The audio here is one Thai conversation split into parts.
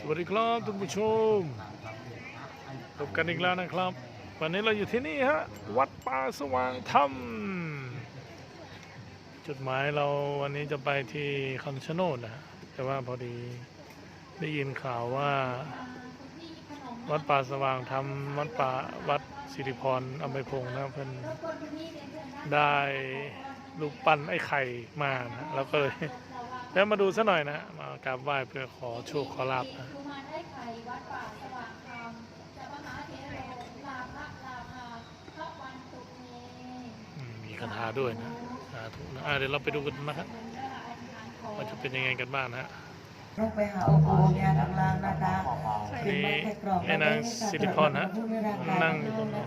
สวัสดีครับท่านผู้ชมพบกันอีกแล้วนะครับ วันนี้เราอยู่ที่นี่ฮะวัดป่าสว่างธรรมจุดหมายเราวันนี้จะไปที่คำชะโนดนะแต่ว่าพอดีได้ยินข่าวว่า วัดป่าสว่างธรรมวัดป่าวัดสิริพรอภัยพงศ์นะเพิ่อนได้รูปปั้นไอ้ไข่มานะเราก็เลย แล้วมาดูซะหน่อยนะมากราบไหว้เพื่อขอโชคขอลาบนะกุมารได้ไข่วัดป่าสว่างธรรมจะมหาเทโรลาภะลาภาพระวันตุเมอืมมีคาถาด้วยนะสาธุนะอะเดี๋ยวเราไปดูกันนะครับว่าจะเป็นยังไงกันบ้างนะฮะลงไปหาองค์ปู่ยาดังลางนะคะอันนี้แม่นางสิริพรฮะนั่งอยู่ตรงนั้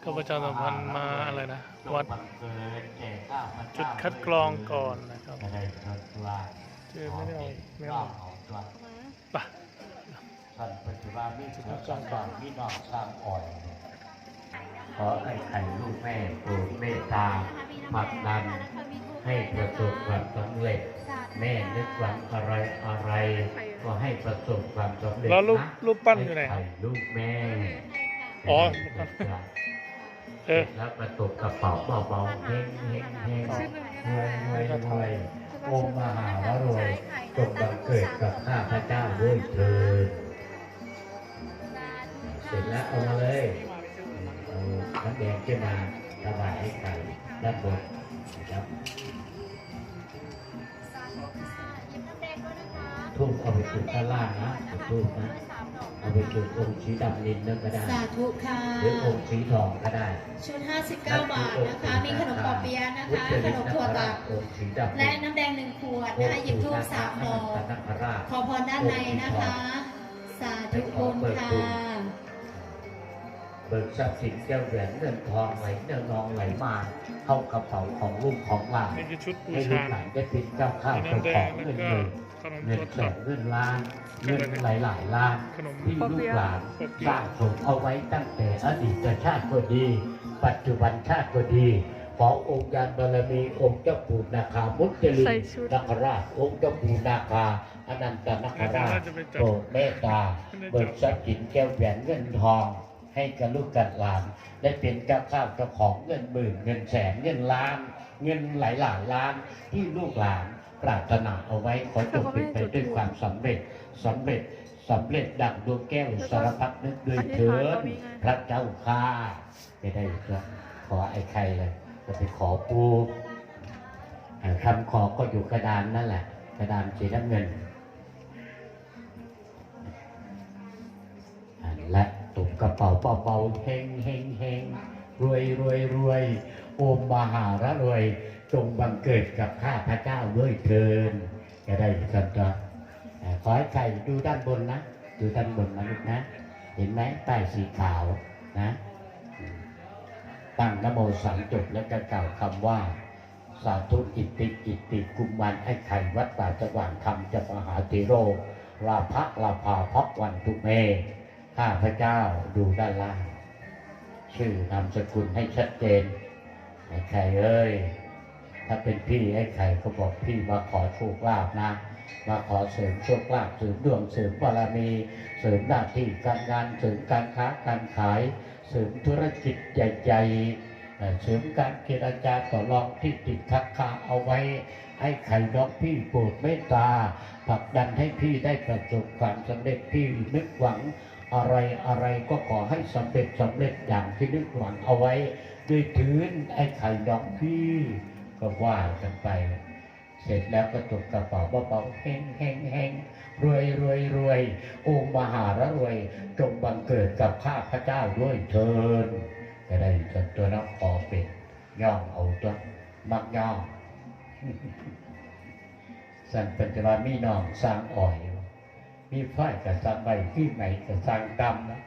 นนะคะข้าพเจ้าสัมพันธ์มาอะไรนะ วัดจุดคัดกรองก่อนนะครับเจอไม่ได้เอาไม่เอาไปท่านปัจจุบันมีเชื้อสร้างบ้านมีนอกสร้างอ่อนขอให้ไข่ลูกแม่โปรดเมตตาผลักดันให้ประสบความสำเร็จ แม่นึกหวังอะไรอะไรก็ให้ประสบความสำเร็จแล้วรูปนะรูปปั้นอยู่ไหนคไข่รับลูกแม่อ๋อจะได้เออ แล้วประตูกระเป๋าเบาๆเฮงเฮงเฮงรวยรวยรวยองค์มหาวรวยจงบังเกิดกับข้าพระเจ้าด้วยเถิดเสร็จแล้วเอามาเลยเอาน้ำแดงขึ้นมาถวายให้ไข่ด้านบนนะครับทุ่มเอาไปจุดด้านล่างนะทุ่มนะ เอาไปจุดองค์สีดำนินนั่นก็ได้ สาธุค่ะ หรือองค์สีทองก็ได้ ชุด 59 บาทนะคะ มีขนมปอเปี๊ยะนะคะ ขนมถั่วตัดและน้ำแดงหนึ่งขวดนะคะหยิบทูบสามดอกขอพรด้านในนะคะ สาธุบุญค่ะ เบิกทรัพย์สินแก้วแหวนเงินทองไหลเงินนองไหลมาเข้ากระเป๋าของลูกของหลานนี่คือชุดบูให้ลูชากหลานได้เป็นเจ้าข้าวมีเจ้าน้ำแดของงแล้วเงินก็หมื่นขนมเงินถั่วแสตัดนเงินล้านเงินหลายหลายๆล้านขนม ที่ลูกหลานสร้างสมเอาไว้ตั้งแต่อดีตชาติก็ดี ปัจจุบันชาติก็ดีขอองค์ยานบารมีองค์เจ้าปู่นาคามุจลินนาคราชองค์เจ้าปู่นาคาอนันตนาคราชโปรดเมตตาเบิกทรัพย์สินแก้วแหวนเงินทอง ให้กับลูกกับหลาน ได้เป็นเจ้าข้าวเจ้าของเงินหมื่นเงินแสนเงินล้าน เงินหลายหลายล้านที่ลูกหลานปรารถนาเอาไว้ขอจงเป็นไปด้วยความสำเร็จสำเร็จสำเร็จดังดวงแก้วสารพัดนึกด้วยเถิดพระเจ้าข้าไม่ได้ครับขอไอ้ใครเลยจะไปขอปูอ่าคำขอก็อยู่กระดานนั่นแหละ กระดานสีน้ำเงินและตุ กระเป๋าเบาๆเฮงเฮงเฮงรวยรวยรวยโอมมหาระรวย จงบังเกิดกับข้าพระเจ้าด้วยเทินจะได้กันต่ออ่าขอให้ใครดูด้านบนนะ ดูด้านบนนะลูกนะ เห็นไหมป้ายสีขาวนะ ตั้งนโมสามจบแล้วก็กล่าวคำว่า สาธุอิติอิติกุมารไอ้ไข่วัดป่าสว่างธรรมจะมหาเทโรลาภะลาภาพักวันทุเม ข้าพระเจ้าดูด้านล่าง ชื่อนามสกุลให้ชัดเจนไอ้ไข่เอ้ย ถ้าเป็นพี่ไอ้ไข่ก็บอกพี่มาขอโชคลาภนะ มาขอเสริมโชคลาภเสริมดวงเสริมบารมี เสริมหน้าที่การงานเสริมการค้าการขาย เสริมธุรกิจใหญ่ๆเอ่เสริมการเจรจาต่อรองที่ติดคักคาเอาไว้ให้ไข่น้องพี่โปรดเมตตาผลักดันให้พี่ได้ประสบความสำเร็จพี่นึกหวัง อะไรอะไรก็ขอให้สำเร็จสำเร็จอย่างที่นึกหวังเอาไว้ด้วยถืนไอ้ไข่น้องพี่ก็ว่ากันไป เสร็จแล้วก็ตกกระเป๋าเบาๆเฮงเฮงเฮงรวยรวยรวยองค์มหาระรวยจงบังเกิดกับข้าพระเจ้าด้วยเถินก็ได้จนตัวน้องขอเป็นย่องเอาตัวมักย่องสันปัญจวัมีน้องสร้างอ่อย มีฝ้ายกับสร้างใบที่ไหนกับสร้างดำนะ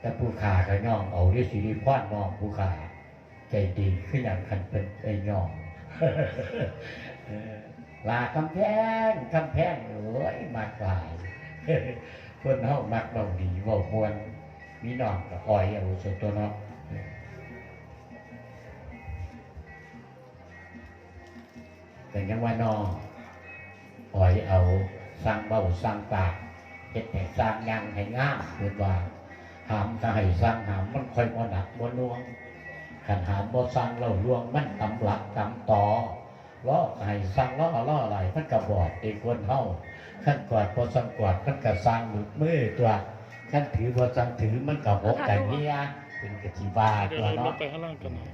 แต่ผู้ขากับน้องเอาด้วยสิริควานน้องผู้ขาใจดีขึ้นอย่างคันเป็นไอ้น้องลากำแพงกำแพงโอ้ยมากหลายคนเฮามักเบาดีเบามวนมีน้องกับอ่อยเอาส่วนตัวเนาะแต่ยังว่าน้อง อ่อยเอาสร้างเบาสร้างตากเฮ็ดให้สร้างยางให้งามเพิ่นว่าหามก็ให้สร้างหามมันค่อยบ่หนักบ่หน่วงขันหามบ่สร้างเล่าลวงมันตำหลักตำต่อล้อให้สร้างล้อล้ออะไรมันก็บอดเองคนเฮาขั้นกอดบ่สั่งกอดมันก็สร้างหลุดมือตัวขั้นถือบ่สั่งถือมันก็หกกันเฮียเป็นกะสิว่าเดี๋ยวตัวเราลเนาะงไปข้างล่างกันนะ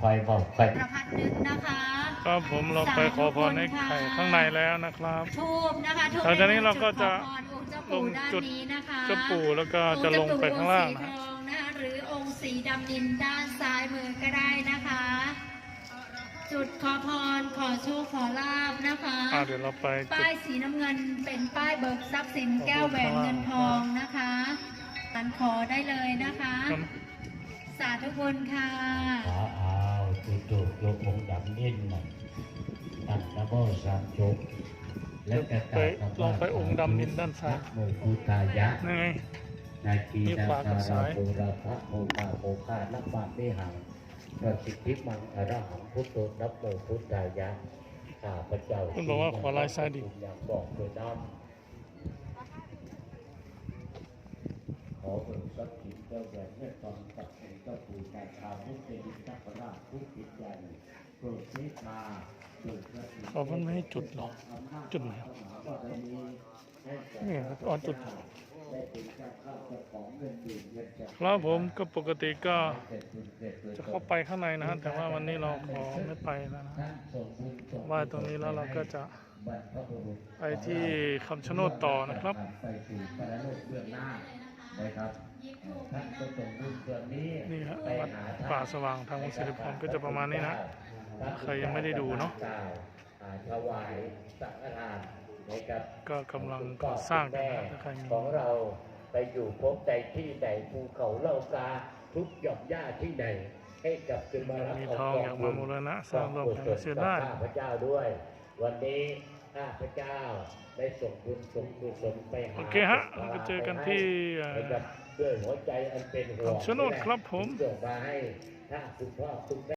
คอยบอกคอยประพัดนึงนะคะ ครับผมเราไปขอพรในไข่ข้างในแล้วนะครับทูบนะคะทูบหลังจากนี้เราก็จะขอพรองค์เจ้าปู่ด้านนี้นะคะเจ้าปู่แล้วก็จะลงไปข้างล่างองค์นะสีทองนะคะหรือองค์สีดำดินด้านซ้ายมือก็ได้นะคะ จุดขอพรขอโชคขอลาบนะคะอ่าเดี๋ยวเราไปจุป้าดยสีน้ำเงินเป็นป้ายเบิกทรัพย์สินแก้วแหวนเงินทองนะคะอันขอได้เลยนะคะกันสาธุบุญค่ะขอเอา จุดจุดโยกองค์ดำนิ่นหน่อยตั้งนะโมสามจบแล้วก็ไปลองไปองค์ดำดินด้านซ้ายโมกุตายะนี่ไงนาคีมีนาขวากับคาซ้ารายโภราภะโมคาโภคานับบาเมหังประสิทธิมังอรหังพุทโธนับโมพุทธายะข้าพระเจ้าคุณบอกว่าขวาลายซ้ายดิอยากบอกโดยน้ำ ขอเบิกทรัพย์สินเจ้าแหวนเมตตากับองค์เจ้าปู่แก่ชาวพุทธเดินนักราชทุกจิตใจโปรดเมตตาโปรดพระสิทธิ์เขาเพิ่นไม่ให้จุดหรอกจุดไหนนี่อ๋อจุดครับผมก็ปกติก็จะเข้าไปข้างในนะฮะแต่ว่าวันนี้เราขอไม่ไปแล้วนะว่าตรงนี้แล้วเราก็จะไปที่คำชะโนดต่อนะครับ ไปสู่ปรโลกเบื้องหน้านะครับท่านก็ส่งบุญส่วนนี้นี่ฮะไปวัดหท่นป่าสว่างทางวัดสิริพรก็จะประมาณนี้นะ ใครยังไม่ได้ดูเนอะกล่วอ่าถวายสังฆทานนะครับก็กำลังก่อสร้างกันนะถ้าใครมีของเราไปอยู่พบใจที่ไหนภูเขาเล่ากาทุกหย่อมหญ้าที่ไหนให้กับคืนมารับมีของทองกอยากมาบูรณะสร้างโลกอย่างเชื่อได้ข้าพเจ้าด้วย วันนี้ ข้าพเจ้าได้ส่งบุญส่งกุศลไปหาโอเคฮะเราไปเจอกันที่เอ่อนะครับด้วยหัวใจอันเป็นห่วงคำชะโนดครับผมส่งมาให้ถ้าคุณพ่อคุณแม่